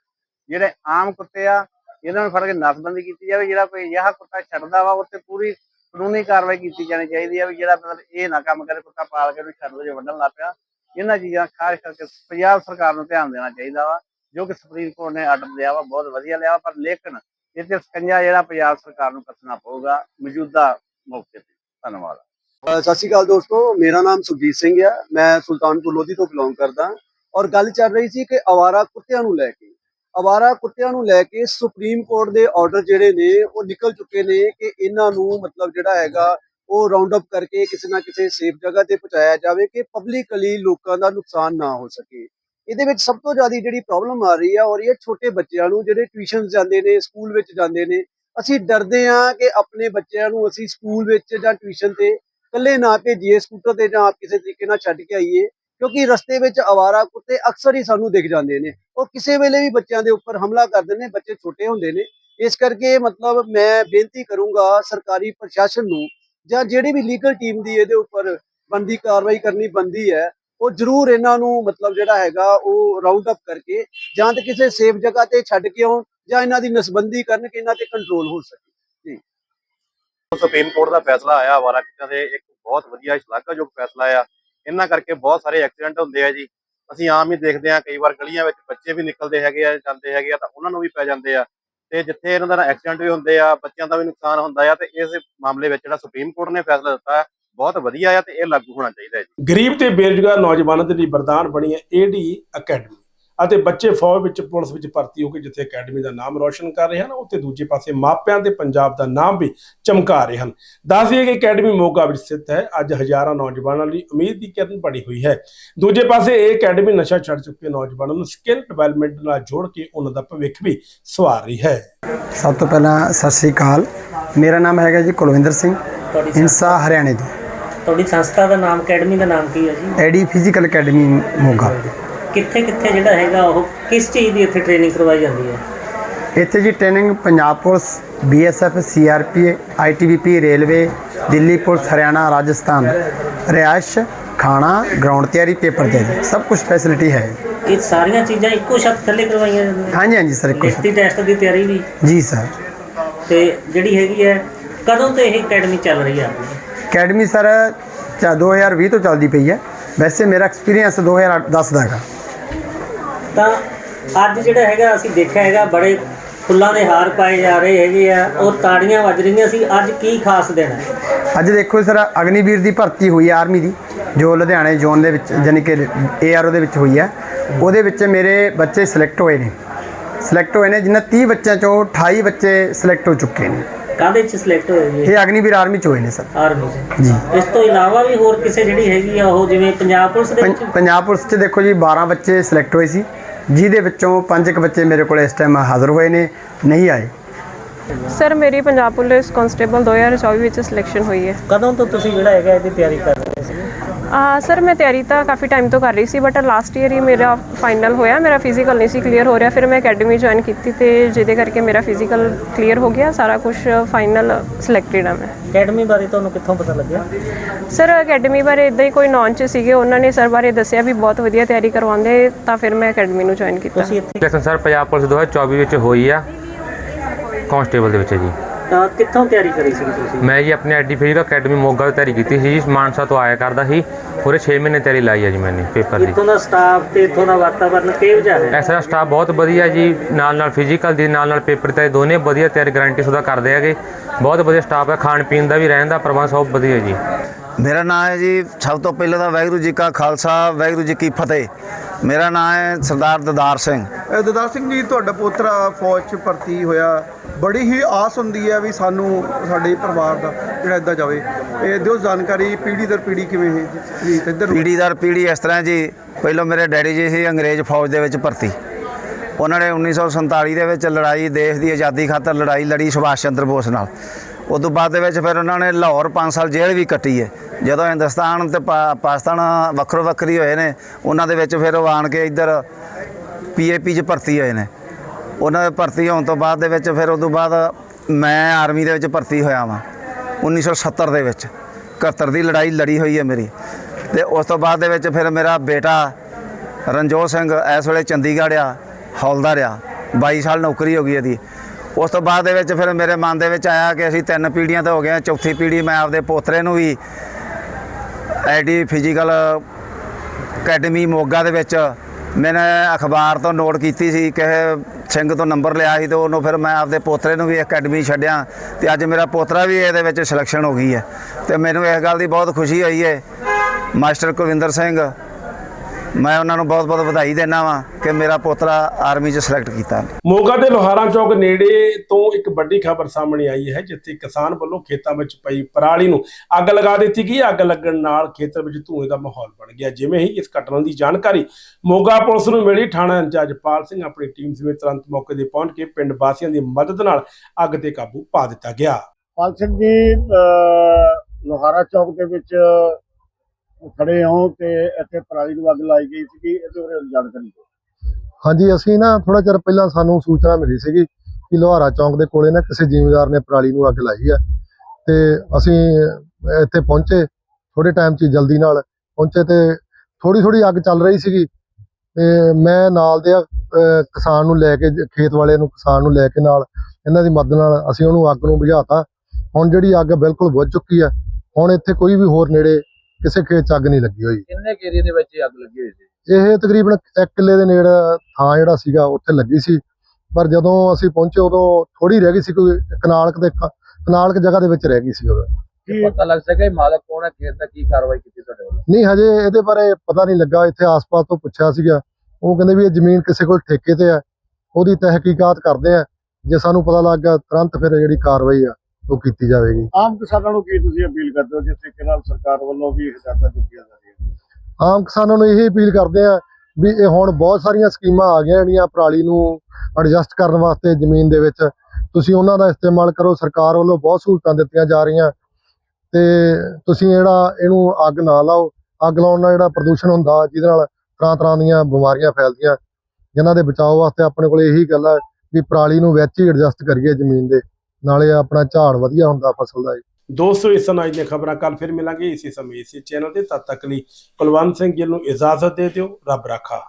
ਜਿਹੜੇ ਆਮ ਕੁੱਤੇ ਆ, ਇਹਨਾਂ ਨੂੰ ਫੜ ਕੇ ਨਸਬੰਦੀ ਕੀਤੀ ਜਾਵੇ। ਜਿਹੜਾ ਕੋਈ ਅਜਿਹਾ ਕੁੱਤਾ ਛੱਡਦਾ ਵਾ ਉੱਤੇ ਪੂਰੀ ਕਾਨੂੰਨੀ ਕਾਰਵਾਈ ਕੀਤੀ ਜਾਣੀ ਚਾਹੀਦੀ ਆ ਵੀ ਜਿਹੜਾ ਮਤਲਬ ਇਹ ਨਾ ਕੰਮ ਕਰੇ ਕੁੱਤਾ ਪਾਲ ਕੇ ਉਹਨੂੰ ਛੱਡ ਦੋ ਵੱਢਣ ਲੱਗ ਪਿਆ। ਇਹਨਾਂ ਚੀਜ਼ਾਂ ਖਾਸ ਕਰਕੇ ਪੰਜਾਬ ਸਰਕਾਰ ਨੂੰ ਧਿਆਨ ਦੇਣਾ ਚਾਹੀਦਾ ਵਾ, ਜੋ ਕਿ ਸੁਪਰੀਮ ਕੋਰਟ ਨੇ ਆਰਡਰ ਲਿਆ ਵਾ, ਬਹੁਤ ਵਧੀਆ ਲਿਆ ਵਾ, ਪਰ ਲੇਕਿਨ ਇਹ ਤੇ ਸਕੰਜਾ ਜਿਹੜਾ ਪੰਜਾਬ ਸਰਕਾਰ ਨੂੰ ਕੱਸਣਾ ਪਊਗਾ, ਮੌਜੂਦਾ ਮੌਕੇ ਤੇ। ਧੰਨਵਾਦ। ਸਤਿ ਸ਼੍ਰੀ ਅਕਾਲ ਦੋਸਤੋ, ਮੇਰਾ ਨਾਮ ਸੁਖਜੀਤ ਸਿੰਘ ਹੈ ਮੈਂ ਸੁਲਤਾਨਪੁਰ ਲੋਧੀ ਤੋਂ ਬਿਲੋਂਗ ਕਰਦਾ। ਔਰ ਗੱਲ ਚੱਲ ਰਹੀ ਸੀ ਕਿ ਅਵਾਰਾ ਕੁੱਤਿਆਂ ਨੂੰ ਲੈ ਕੇ। ਅਵਾਰਾ ਕੁੱਤਿਆਂ ਨੂੰ ਲੈ ਕੇ ਸੁਪਰੀਮ ਕੋਰਟ ਦੇ ਆਰਡਰ ਜਿਹੜੇ ਨੇ, ਉਹ ਨਿਕਲ ਚੁੱਕੇ ਨੇ ਕਿ ਇਹਨਾਂ ਨੂੰ ਮਤਲਬ ਜਿਹੜਾ ਹੈਗਾ, ਉਹ ਰਾਉਂਡ ਅਪ ਕਰਕੇ ਕਿਸੇ ਨਾ ਕਿਸੇ ਸੇਫ ਜਗ੍ਹਾ ਤੇ ਪਹੁੰਚਾਇਆ ਜਾਵੇ ਕਿ ਪਬਲਿਕਲੀ ਲੋਕਾਂ ਦਾ ਨੁਕਸਾਨ ਨਾ ਹੋ ਸਕੇ। ਇਹਦੇ ਵਿੱਚ ਸਭ ਤੋਂ ਜ਼ਿਆਦਾ ਜਿਹੜੀ ਪ੍ਰੋਬਲਮ ਆ ਰਹੀ ਹੈ ਔਰ ਇਹ ਛੋਟੇ ਬੱਚਿਆਂ ਨੂੰ ਜਿਹੜੇ ਟਿਊਸ਼ਨ ਜਾਂਦੇ ਨੇ ਸਕੂਲ ਵਿੱਚ ਜਾਂਦੇ ਨੇ, ਅਸੀਂ ਡਰਦੇ ਹਾਂ ਕਿ ਆਪਣੇ ਬੱਚਿਆਂ ਨੂੰ ਅਸੀਂ ਸਕੂਲ ਵਿੱਚ ਜਾਂ ਟਿਊਸ਼ਨ ਤੇ ਇਕੱਲੇ ਨਾ ਭੇਜੀਏ ਸਕੂਟਰ ਤੇ ਜਾਂ ਆਪ ਕਿਸੇ ਤਰੀਕੇ ਨਾਲ ਛੱਡ ਕੇ ਆਈਏ। ਕਿਉਂਕਿ ਰਸਤੇ ਵਿੱਚ ਆਵਾਰਾ ਕੁੱਤੇ ਅਕਸਰ ਹੀ ਸਾਨੂੰ ਦਿਖ ਜਾਂਦੇ ਨੇ। ਉਹ ਕਿਸੇ ਵੇਲੇ ਵੀ ਬੱਚਿਆਂ ਦੇ ਉੱਪਰ ਹਮਲਾ ਕਰਦੇ ਨੇ, ਬੱਚੇ ਛੋਟੇ ਹੁੰਦੇ ਨੇ। ਇਸ ਕਰਕੇ ਮਤਲਬ ਮੈਂ ਬੇਨਤੀ ਕਰੂੰਗਾ ਸਰਕਾਰੀ ਪ੍ਰਸ਼ਾਸਨ ਨੂੰ ਜਾਂ ਜਿਹੜੀ ਵੀ ਲੀਗਲ ਟੀਮ ਦੀ ਇਹਦੇ ਉੱਪਰ ਬੰਦੀ ਕਾਰਵਾਈ ਕਰਨੀ ਬੰਦੀ ਹੈ, ਉਹ ਜ਼ਰੂਰ ਇਹਨਾਂ ਨੂੰ ਮਤਲਬ ਜਿਹੜਾ ਹੈਗਾ ਉਹ ਰਾਉਂਡ ਅਪ ਕਰਕੇ ਜਾਂ ਤੇ ਕਿਸੇ ਸੇਫ ਜਗ੍ਹਾ ਤੇ ਛੱਡ ਕੇ ਆਉਣ ਜਾਂ ਇਹਨਾਂ ਦੀ ਨਸਬੰਦੀ ਕਰਨ ਕਿ ਇਹਨਾਂ ਤੇ ਕੰਟਰੋਲ ਹੋ ਸਕੇ। ਸੁਪਰੀਮ ਕੋਰਟ ਦਾ ਫੈਸਲਾ ਆਇਆ, ਆਵਾਰਾ ਕੁੱਤਿਆਂ ਦੇ ਇੱਕ ਬਹੁਤ ਵਧੀਆ ਸ਼ਲਾਘਾਯੋਗ ਫੈਸਲਾ ਆ। ਇਹਨਾਂ ਕਰਕੇ ਬਹੁਤ ਸਾਰੇ ਐਕਸੀਡੈਂਟ ਹੁੰਦੇ ਆ ਜੀ। ਅਸੀਂ ਆਮ ਹੀ ਦੇਖਦੇ ਆ ਕਈ ਵਾਰ ਗਲੀਆਂ ਵਿੱਚ ਬੱਚੇ ਵੀ ਨਿਕਲਦੇ ਹੈਗੇ ਆ, ਜਾਂਦੇ ਹੈਗੇ ਆ ਤਾਂ ਉਹਨਾਂ ਨੂੰ ਵੀ ਪੈ ਜਾਂਦੇ ਆ। ਤੇ ਜਿੱਥੇ ਇਹਨਾਂ ਦਾ ਐਕਸੀਡੈਂਟ ਵੀ ਹੁੰਦੇ ਆ, ਬੱਚਿਆਂ ਦਾ ਵੀ ਨੁਕਸਾਨ ਹੁੰਦਾ ਆ ਤੇ ਇਸ ਮਾਮਲੇ ਵਿੱਚ ਜਿਹੜਾ ਸੁਪਰੀਮ ਕੋਰਟ ਨੇ ਫੈਸਲਾ ਦਿੱਤਾ, ਬਹੁਤ ਵਧੀਆ ਆ ਤੇ ਇਹ ਲਾਗੂ ਹੋਣਾ ਚਾਹੀਦਾ ਹੈ ਜੀ। ਗਰੀਬ ਤੇ ਬੇਰੁਜ਼ਗਾਰ ਨੌਜਵਾਨਾਂ ਦੇ ਲਈ ਵਰਦਾਨ ਬਣੀ ਹੈ ਏਡੀ ਅਕੈਡਮੀ ਅਤੇ ਬੱਚੇ ਫੌਜ ਵਿੱਚ ਪੁਲਿਸ ਵਿੱਚ ਭਰਤੀ ਹੋ ਕੇ ਜਿੱਥੇ ਅਕੈਡਮੀ ਦਾ ਨਾਮ ਰੌਸ਼ਨ ਕਰ ਰਹੇ ਹਨ ਉੱਥੇ ਦੂਜੇ ਪਾਸੇ ਮਾਪਿਆਂ ਦੇ ਪੰਜਾਬ ਦਾ ਨਾਮ ਵੀ ਚਮਕਾ ਰਹੇ ਹਨ। ਦੱਸ ਦਈਏ ਕਿ ਅਕੈਡਮੀ ਮੋਗਾ ਵਿੱਚ ਸਥਿਤ ਹੈ। ਅੱਜ ਹਜ਼ਾਰਾਂ ਨੌਜਵਾਨਾਂ ਲਈ ਉਮੀਦ ਦੀ ਕਿਰਨ ਬਣੀ ਹੋਈ ਹੈ। ਦੂਜੇ ਪਾਸੇ ਇਹ ਅਕੈਡਮੀ ਨਸ਼ਾ ਛੱਡ ਚੁੱਕੇ ਨੌਜਵਾਨਾਂ ਨੂੰ ਸਕਿੱਲ ਡਿਵੈਲਪਮੈਂਟ ਨਾਲ ਜੋੜ ਕੇ ਉਹਨਾਂ ਦਾ ਭਵਿੱਖ ਵੀ ਸਵਾਰ ਰਹੀ ਹੈ। ਸਭ ਤੋਂ ਪਹਿਲਾਂ ਸਤਿ ਸ੍ਰੀ ਅਕਾਲ। ਮੇਰਾ ਨਾਮ ਹੈਗਾ ਜੀ ਕੁਲਵਿੰਦਰ ਸਿੰਘ ਇੰਸਾ ਹਰਿਆਣੇ ਦੀ ਤੁਹਾਡੀ ਸੰਸਥਾ ਦਾ ਨਾਮ ਅਕੈਡਮੀ ਦਾ ਨਾਮ ਕੀ ਹੈ ਜੀ? ਐਡੀ ਫਿਜ਼ੀਕਲ ਅਕੈਡਮੀ ਮੋਗਾ। ਕਿੱਥੇ ਕਿੱਥੇ ਜਿਹੜਾ ਹੈਗਾ ਉਹ ਕਿਸ ਚੀਜ਼ ਦੀ ਇੱਥੇ ਟ੍ਰੇਨਿੰਗ ਕਰਵਾਈ ਜਾਂਦੀ ਹੈ? ਇੱਥੇ ਜੀ training Punjab police BSF CRP ITBP railway Delhi police Haryana Rajasthan. ਰਿਹਾਇਸ਼ ਖਾਣਾ ਗਰਾਊਂਡ ਤਿਆਰੀ ਪੇਪਰ ਤਿਆਰੀ ਸਭ ਕੁਝ ਫੈਸਿਲਿਟੀ ਹੈ। ਇਹ ਸਾਰੀਆਂ ਚੀਜ਼ਾਂ ਇੱਕੋ ਛੱਤ ਥੱਲੇ ਕਰਵਾਈਆਂ ਜਾਂਦੀਆਂ ਹਾਂਜੀ ਹਾਂਜੀ ਸਰ ਕੁਝ ਲਿਖਤੀ ਟੈਸਟ ਦੀ ਤਿਆਰੀ ਵੀ? ਜੀ ਸਰ। ਤੇ ਜਿਹੜੀ ਹੈਗੀ ਹੈ ਕਦੋਂ ਤੋਂ ਇਹ ਅਕੈਡਮੀ ਚੱਲ ਰਹੀ ਹੈ ਅਕੈਡਮੀ ਸਰ 2020 ਤੋਂ ਚੱਲਦੀ ਪਈ ਹੈ। ਵੈਸੇ ਮੇਰਾ ਐਕਸਪੀਰੀਅੰਸ 2010 ਦਾ ਹੈਗਾ। ਤਾਂ ਅੱਜ ਜਿਹੜਾ ਹੈਗਾ ਅਸੀਂ ਦੇਖਿਆ ਹੈਗਾ, ਬੜੇ ਫੁੱਲਾਂ ਦੇ ਹਾਰ ਪਾਏ ਜਾ ਰਹੇ ਹੈਗੇ ਆ, ਉਹ ਤਾੜੀਆਂ ਵੱਜ ਰਹੀਆਂ ਸੀ। ਅੱਜ ਕੀ ਖਾਸ ਦਿਨ ਹੈ? ਅੱਜ ਦੇਖੋ ਸਰ, ਅਗਨੀਵੀਰ ਦੀ ਭਰਤੀ ਹੋਈ ਆਰਮੀ ਦੀ, ਜੋ ਲੁਧਿਆਣੇ ਜ਼ੋਨ ਦੇ ਵਿੱਚ ਯਾਨੀ ਕਿ ਏਆਰਓ ਦੇ ਵਿੱਚ ਹੋਈ ਹੈ। ਉਹਦੇ ਵਿੱਚ ਮੇਰੇ ਬੱਚੇ ਸਿਲੈਕਟ ਹੋਏ ਨੇ। ਸਿਲੈਕਟ ਹੋਏ ਨੇ ਜਿਨ੍ਹਾਂ 30 ਬੱਚਿਆਂ ਚੋਂ 28 ਬੱਚੇ ਸਿਲੈਕਟ ਹੋ ਚੁੱਕੇ ਨੇ। ਕਾਹਦੇ ਚ ਸਿਲੈਕਟ ਹੋਏ ਜੀ ਇਹ ਅਗਨੀਵੀਰ ਆਰਮੀ ਚ ਹੋਏ ਨੇ ਸਰ। ਆਰਮੀ ਚ। ਜੀ। ਇਸ ਤੋਂ ਇਲਾਵਾ ਵੀ ਹੋਰ ਕਿਸੇ ਜਿਹੜੀ ਹੈਗੀ ਆ ਉਹ ਜਿਵੇਂ ਪੰਜਾਬ ਪੁਲਿਸ ਦੇ ਵਿੱਚ? ਪੰਜ- ਪੰਜਾਬ ਪੁਲਿਸ 'ਚ ਦੇਖੋ ਜੀ 12 ਬੱਚੇ ਸਿਲੈਕਟ ਹੋਏ ਸੀ। ਜਿਹਦੇ ਵਿੱਚੋਂ 5 ਬੱਚੇ ਮੇਰੇ ਕੋਲ ਇਸ ਟਾਈਮ ਹਾਜ਼ਰ ਹੋਏ ਨੇ ਨਹੀਂ ਆਏ। ਸਰ ਮੇਰੀ ਪੰਜਾਬ ਪੁਲਿਸ ਕਨਸਟੇਬਲ 2024 ਵਿੱਚ ਸਿਲੈਕਸ਼ਨ ਹੋਈ ਹੈ। ਕਦੋਂ ਤੋਂ ਤੁਸੀਂ ਜਿਹੜਾ ਹੈਗਾ ਇਹਦੀ ਤਿਆਰੀ ਕਰ ਰਹੇ ਸੀ? ਸਰ ਮੈਂ ਤਿਆਰੀ ਤਾਂ ਕਾਫੀ ਟਾਈਮ ਤੋਂ ਕਰ ਰਹੀ ਸੀ ਬਟ ਲਾਸਟ ਈਅਰ ਹੀ ਮੇਰਾ ਫਾਈਨਲ ਹੋਇਆ ਮੇਰਾ ਫਿਜ਼ੀਕਲ ਨਹੀਂ ਸੀ ਕਲੀਅਰ ਹੋ ਰਿਹਾ ਫਿਰ ਮੈਂ ਅਕੈਡਮੀ ਜੁਆਇਨ ਕੀਤੀ ਤੇ ਜਿਹਦੇ ਕਰਕੇ ਮੇਰਾ ਫਿਜ਼ੀਕਲ ਕਲੀਅਰ ਹੋ ਗਿਆ ਸਾਰਾ ਕੁਝ ਫਾਈਨਲ ਸਿਲੈਕਟਡ ਆ ਮੈਂ। ਅਕੈਡਮੀ ਬਾਰੇ ਤੁਹਾਨੂੰ ਕਿੱਥੋਂ ਪਤਾ ਲੱਗਿਆ? ਸਰ ਅਕੈਡਮੀ ਬਾਰੇ ਇਦਾਂ ਹੀ ਕੋਈ ਨੌਨ ਚ ਸੀਗੇ ਉਹਨਾਂ ਨੇ ਸਰ ਬਾਰੇ ਦੱਸਿਆ ਵੀ ਬਹੁਤ ਵਧੀਆ ਤਿਆਰੀ ਕਰਵਾਉਂਦੇ ਤਾਂ ਫਿਰ ਮੈਂ ਅਕੈਡਮੀ ਨੂੰ ਜੁਆਇਨ ਕੀਤਾ। ਤੁਸੀਂ ਇੱਥੇ ਸਰ ਪੰਜਾਬ ਪੁਲਿਸ 2024 ਵਿੱਚ ਹੋਈ ਆ ਕਾਂਸਟੇਬਲ ਦੇ ਵਿੱਚ ਜੀ। ਤਾਂ ਕਿੱਥੋਂ ਤਿਆਰੀ ਕਰੀ ਸੀ ਤੁਸੀਂ? ਮੈਂ ਜੀ ਆਪਣੀ ਐਡੀ ਫਿਜ਼ੀਕਲ ਅਕੈਡਮੀ ਮੋਗਾ ਤੋਂ ਤਿਆਰੀ ਕੀਤੀ ਸੀ ਜੀ ਮਾਨਸਾ ਤੋਂ ਆਇਆ ਕਰਦਾ ਸੀ। ਪੂਰੇ 6 ਮਹੀਨੇ ਤਿਆਰੀ ਲਾਈ ਆ ਜੀ ਮੈਨੇ ਪੇਪਰ ਦੀ। ਇੱਥੋਂ ਦਾ ਸਟਾਫ ਤੇ ਇੱਥੋਂ ਦਾ ਵਾਤਾਵਰਨ ਕਿਹੋ ਜਿਹਾ ਹੈ? ਐਸਾ ਸਟਾਫ ਬਹੁਤ ਵਧੀਆ ਜੀ ਨਾਲ ਨਾਲ ਫਿਜ਼ੀਕਲ ਦੀ ਨਾਲ ਨਾਲ ਪੇਪਰ ਤੇ ਦੋਨੇ ਵਧੀਆ ਤਿਆਰੀ ਗਾਰੰਟੀ ਸੁਦਾ ਕਰਦੇ ਹੈਗੇ। ਬਹੁਤ ਵਧੀਆ ਸਟਾਫ ਹੈ ਖਾਣ ਪੀਣ ਦਾ ਵੀ ਰਹਿਣ ਦਾ ਪ੍ਰਬੰਧ ਸਭ ਵਧੀਆ ਜੀ। ਮੇਰਾ ਨਾਮ ਹੈ ਜੀ ਸਭ ਤੋਂ ਪਹਿਲਾਂ ਤਾਂ ਵਾਹਿਗੁਰੂ ਜੀ ਕਾ ਖਾਲਸਾ ਵਾਹਿਗੁਰੂ ਜੀ ਕੀ ਫਤਿਹ। ਮੇਰਾ ਨਾਮ ਹੈ ਸਰਦਾਰ ਦਦਾਰ ਸਿੰਘ। ਦਦਾਰ ਸਿੰਘ ਜੀ ਤੁਹਾਡਾ ਪੋਤਰਾ ਫੌਜ 'ਚ ਭਰਤੀ ਹੋਇਆ। ਬੜੀ ਹੀ ਆਸ ਹੁੰਦੀ ਹੈ ਵੀ ਸਾਨੂੰ ਸਾਡੇ ਪਰਿਵਾਰ ਦਾ ਜਿਹੜਾ ਇਦਾਂ ਜਾਵੇ। ਇਹ ਦਿਓ ਜਾਣਕਾਰੀ ਪੀੜ੍ਹੀ ਦਰ ਪੀੜ੍ਹੀ ਕਿਵੇਂ ਹੈ ਜੀ? ਇੱਧਰ ਪੀੜ੍ਹੀ ਦਰ ਪੀੜ੍ਹੀ ਇਸ ਤਰ੍ਹਾਂ ਜੀ ਪਹਿਲਾਂ ਮੇਰੇ ਡੈਡੀ ਜੀ ਸੀ ਅੰਗਰੇਜ਼ ਫੌਜ ਦੇ ਵਿੱਚ ਭਰਤੀ। ਉਹਨਾਂ ਨੇ 1947 ਦੇ ਵਿੱਚ ਲੜਾਈ ਦੇਸ਼ ਦੀ ਆਜ਼ਾਦੀ ਖਾਤਰ ਲੜਾਈ ਲੜੀ ਸੁਭਾਸ਼ ਚੰਦਰ ਬੋਸ ਨਾਲ। ਉਦੋਂ ਬਾਅਦ ਦੇ ਵਿੱਚ ਫਿਰ ਉਹਨਾਂ ਨੇ ਲਾਹੌਰ 5 ਸਾਲ ਜੇਲ੍ਹ ਵੀ ਕੱਟੀ ਹੈ। ਜਦੋਂ ਹਿੰਦੁਸਤਾਨ ਤੇ ਪਾ- ਪਾਕਿਸਤਾਨ ਵੱਖਰੋ ਵੱਖਰੀ ਹੋਏ ਨੇ, ਉਹਨਾਂ ਦੇ ਵਿੱਚ ਫਿਰ ਉਹ ਆਣ ਕੇ ਇੱਧਰ ਪੀਏਪੀ 'ਚ ਭਰਤੀ ਹੋਏ ਨੇ। ਉਹਨਾਂ ਦੇ ਭਰਤੀ ਹੋਣ ਤੋਂ ਬਾਅਦ ਦੇ ਵਿੱਚ ਫਿਰ ਉਦੋਂ ਬਾਅਦ ਮੈਂ ਆਰਮੀ ਦੇ ਵਿੱਚ ਭਰਤੀ ਹੋਇਆ ਵਾਂ 1970 ਦੇ ਵਿੱਚ। 71 ਦੀ ਲੜਾਈ ਲੜੀ ਹੋਈ ਹੈ ਮੇਰੀ। ਤੇ ਉਸ ਤੋਂ ਬਾਅਦ ਦੇ ਵਿੱਚ ਫਿਰ ਮੇਰਾ ਬੇਟਾ ਰਣਜੋਤ ਸਿੰਘ ਇਸ ਵੇਲੇ ਚੰਡੀਗੜ੍ਹ ਆ, ਹੌਲਦਾਰ ਆ 22 ਸਾਲ ਨੌਕਰੀ ਹੋ ਗਈ ਇਹਦੀ। ਉਸ ਤੋਂ ਬਾਅਦ ਦੇ ਵਿੱਚ ਫਿਰ ਮੇਰੇ ਮਨ ਦੇ ਵਿੱਚ ਆਇਆ ਕਿ ਅਸੀਂ ਤਿੰਨ ਪੀੜ੍ਹੀਆਂ ਤਾਂ ਹੋ ਗਏ ਹਾਂ, ਚੌਥੀ ਪੀੜ੍ਹੀ ਮੈਂ ਆਪਦੇ ਪੋਤਰੇ ਨੂੰ ਵੀ ਆਈਡੀ ਫਿਜ਼ੀਕਲ ਅਕੈਡਮੀ ਮੋਗਾ ਦੇ ਵਿੱਚ ਮੈਨੇ ਅਖਬਾਰ ਤੋਂ ਨੋਟ ਕੀਤੀ ਸੀ ਕਿ ਸਿੰਘ ਤੋਂ ਨੰਬਰ ਲਿਆ ਸੀ ਤੇ ਉਹਨੂੰ ਫਿਰ ਮੈਂ ਆਪਦੇ ਪੋਤਰੇ ਨੂੰ ਵੀ ਅਕੈਡਮੀ ਛੱਡਿਆ ਤੇ ਅੱਜ ਮੇਰਾ ਪੋਤਰਾ ਵੀ ਇਹਦੇ ਵਿੱਚ ਸਿਲੈਕਸ਼ਨ ਹੋ ਗਈ ਹੈ। ਤੇ ਮੈਨੂੰ ਇਸ ਗੱਲ ਦੀ ਬਹੁਤ ਖੁਸ਼ੀ ਹੋਈ ਹੈ। ਮਾਸਟਰ ਕੁਲਵਿੰਦਰ ਸਿੰਘ ਮੈਂ ਉਹਨਾਂ ਨੂੰ ਬਹੁਤ ਬਹੁਤ ਵਧਾਈ ਦੇਣਾ ਵਾਂ ਕਿ ਮੇਰਾ ਪੋਤਰਾ ਆਰਮੀ 'ਚ ਸਿਲੈਕਟ ਕੀਤਾ। ਮੋਗਾ ਦੇ ਲੋਹਾਰਾਂ ਚੌਕ ਨੇੜੇ ਤੋਂ ਇੱਕ ਵੱਡੀ ਖਬਰ ਸਾਹਮਣੇ ਆਈ ਹੈ ਜਿੱਥੇ ਕਿਸਾਨ ਵੱਲੋਂ ਖੇਤਾਂ ਵਿੱਚ ਪਈ ਪਰਾਲੀ ਨੂੰ ਅੱਗ ਲਗਾ ਦਿੱਤੀ ਗਈ। ਅੱਗ ਲੱਗਣ ਨਾਲ ਖੇਤਰ ਵਿੱਚ ਧੂਏ ਦਾ ਮਾਹੌਲ ਬਣ ਗਿਆ। ਜਿਵੇਂ ਹੀ ਇਸ ਘਟਨਾ ਦੀ ਜਾਣਕਾਰੀ ਮੋਗਾ ਪੁਲਿਸ ਨੂੰ ਮਿਲੀ ਥਾਣਾ ਇੰਚਾਰਜ ਪਾਲ ਸਿੰਘ ਆਪਣੀ ਟੀਮ ਸਮੇਤ ਤੁਰੰਤ ਮੌਕੇ ਤੇ ਪਹੁੰਚ ਕੇ ਪਿੰਡ ਵਾਸੀਆਂ ਦੀ ਮਦਦ ਨਾਲ ਅੱਗ ਤੇ ਕਾਬੂ ਪਾ ਦਿੱਤਾ ਗਿਆ। ਪਾਲ ਸਿੰਘ ਜੀ ਲੋਹਾਰਾ ਚੌਕ ਦੇ ਵਿੱਚ ਖੜੇ ਹੋ ਤੇ ਇੱਥੇ ਪਰਾਲੀ ਨੂੰ ਅੱਗ ਲਾਈ ਗਈ ਸੀਗੀ ਇਹਦੇ ਬਾਰੇ ਜਾਣਕਾਰੀ ਦਿਓ। ਹਾਂਜੀ ਅਸੀਂ ਨਾ ਥੋੜਾ ਚਿਰ ਪਹਿਲਾਂ ਸਾਨੂੰ ਸੂਚਨਾ ਮਿਲੀ ਸੀਗੀ ਕਿ ਲੋਹਾਰਾ ਚੌਂਕ ਦੇ ਕੋਲੇ ਨਾ ਕਿਸੇ ਜ਼ਿਮੀਂਦਾਰ ਨੇ ਪਰਾਲੀ ਨੂੰ ਅੱਗ ਲਾਈ ਹੈ ਤੇ ਅਸੀਂ ਇੱਥੇ ਪਹੁੰਚੇ ਥੋੜੇ ਟਾਈਮ 'ਚ ਜਲਦੀ ਨਾਲ ਪਹੁੰਚੇ ਤੇ ਥੋੜੀ ਥੋੜੀ ਅੱਗ ਚੱਲ ਰਹੀ ਸੀਗੀ ਤੇ ਮੈਂ ਨਾਲ ਦੇ ਅਹ, ਕਿਸਾਨ ਨੂੰ ਲੈ ਕੇ ਖੇਤ ਵਾਲੇ ਨੂੰ ਕਿਸਾਨ ਨੂੰ ਲੈ ਕੇ ਨਾਲ ਇਹਨਾਂ ਦੀ ਮਦਦ ਨਾਲ ਅਸੀਂ ਉਹਨੂੰ ਅੱਗ ਨੂੰ ਬੁਝਾਤਾ। ਹੁਣ ਜਿਹੜੀ ਅੱਗ ਬਿਲਕੁਲ ਬੁਝ ਚੁੱਕੀ ਆ ਹੁਣ ਇੱਥੇ ਕੋਈ ਵੀ ਹੋਰ ਨੇੜੇ ਕਿਸੇ ਖੇਤ 'ਚ ਅੱਗ ਨਹੀਂ ਲੱਗੀ ਹੋਈ। ਕਿੰਨੇ ਏਰੀਏ ਦੇ ਵਿੱਚ ਅੱਗ ਲੱਗੀ ਹੋਈ ਸੀ? ਇਹ ਤਕਰੀਬਨ 1 ਕਿੱਲੇ ਦੇ ਨੇੜੇ ਥਾਂ ਜਿਹੜਾ ਸੀਗਾ ਉੱਥੇ ਲੱਗੀ ਸੀ। ਪਰ ਜਦੋਂ ਅਸੀਂ ਪਹੁੰਚੇ ਉਦੋਂ ਥੋੜੀ ਰਹਿ ਗਈ ਸੀ ਕੋਈ ਕਨਾਲਕ ਦੇ ਕਨਾਲਕ ਜਗ੍ਹਾ ਦੇ ਵਿੱਚ ਰਹਿ ਗਈ ਸੀ ਉਦੋਂ। ਕੀ ਪਤਾ ਲੱਗ ਸਕਿਆ ਮਾਲਕ ਕੌਣ ਹੈ ਖੇਤ ਦਾ ਕੀ ਕਾਰਵਾਈ ਕੀਤੀ ਤੁਹਾਡੇ ਵੱਲੋਂ? ਨਹੀਂ ਹਜੇ ਇਹਦੇ ਬਾਰੇ ਪਤਾ ਨਹੀਂ ਲੱਗਾ। ਇੱਥੇ ਆਸ-ਪਾਸ ਤੋਂ ਪੁੱਛਿਆ ਸੀਗਾ। ਉਹ ਕਹਿੰਦੇ ਵੀ ਇਹ ਜ਼ਮੀਨ ਕਿਸੇ ਕੋਲ ਠੇਕੇ ਤੇ ਹੈ। ਉਹਦੀ ਤਹਿਕੀਕਾਤ ਕਰਦੇ ਆ। ਜੇ ਸਾਨੂੰ ਪਤਾ ਲੱਗ ਗਿਆ ਤੁਰੰਤ ਫਿਰ ਜਿਹੜੀ ਕਾਰਵਾਈ ਆ ਉਹ ਕੀਤੀ ਜਾਵੇਗੀ। ਆਮ ਕਿਸਾਨਾਂ ਨੂੰ ਕੀ ਤੁਸੀਂ ਅਪੀਲ ਕਰਦੇ ਹੋ ਜਿਸ ਤਰੀਕੇ ਨਾਲ ਸਰਕਾਰ ਵੱਲੋਂ ਵੀ ਹਦਾਇਤਾਂ ਦਿੱਤੀਆਂ ਜਾ ਰਹੀਆਂ ਆਮ ਕਿਸਾਨਾਂ ਨੂੰ ਇਹ ਅਪੀਲ ਕਰਦੇ ਆ ਵੀ ਇਹ ਹੁਣ ਬਹੁਤ ਸਾਰੀਆਂ ਸਕੀਮਾਂ ਆ ਗਈਆਂ ਜਿਹੜੀਆਂ ਪਰਾਲੀ ਨੂੰ ਐਡਜਸਟ ਕਰਨ ਵਾਸਤੇ ਜ਼ਮੀਨ ਦੇ ਵਿੱਚ। ਤੁਸੀਂ ਉਹਨਾਂ ਦਾ ਇਸਤੇਮਾਲ ਕਰੋ ਸਰਕਾਰ ਵੱਲੋਂ ਬਹੁਤ ਸਹੂਲਤਾਂ ਦਿੱਤੀਆਂ ਜਾ ਰਹੀਆਂ। ਤੇ ਤੁਸੀਂ ਜਿਹੜਾ ਇਹਨੂੰ ਅੱਗ ਨਾ ਲਾਓ ਅੱਗ ਲਾਉਣ ਨਾਲ ਜਿਹੜਾ ਪ੍ਰਦੂਸ਼ਣ ਹੁੰਦਾ ਜਿਹਦੇ ਨਾਲ ਤਰ੍ਹਾਂ ਤਰ੍ਹਾਂ ਦੀਆਂ ਬਿਮਾਰੀਆਂ ਫੈਲਦੀਆਂ ਜਿਨ੍ਹਾਂ ਦੇ ਬਚਾਅ ਵਾਸਤੇ ਆਪਣੇ ਕੋਲ ਇਹੀ ਗੱਲ ਹੈ ਵੀ ਪਰਾਲੀ ਨੂੰ ਵਿੱਚ ਹੀ ਐਡਜਸਟ ਕਰੀਏ ਜ਼ਮੀਨ ਦੇ। ਨਾਲੇ ਆਪਣਾ ਝਾੜ ਵਧੀਆ ਹੁੰਦਾ ਫਸਲ ਦਾ ਦੋਸਤੋ, ਇਸ ਸਨ ਦੀਆਂ ਖਬਰਾਂ ਕੱਲ ਫਿਰ ਮਿਲਾਂਗੇ। ਇਸੇ ਸਮੇਂ ਇਸੇ ਚੈਨਲ ਤੇ ਤਦ ਤੱਕ ਲਈ ਕੁਲਵੰਤ ਸਿੰਘ ਗਿੱਲ ਨੂੰ ਇਜਾਜ਼ਤ ਦੇ ਦਿਓ। ਰੱਬ ਰਾਖਾ।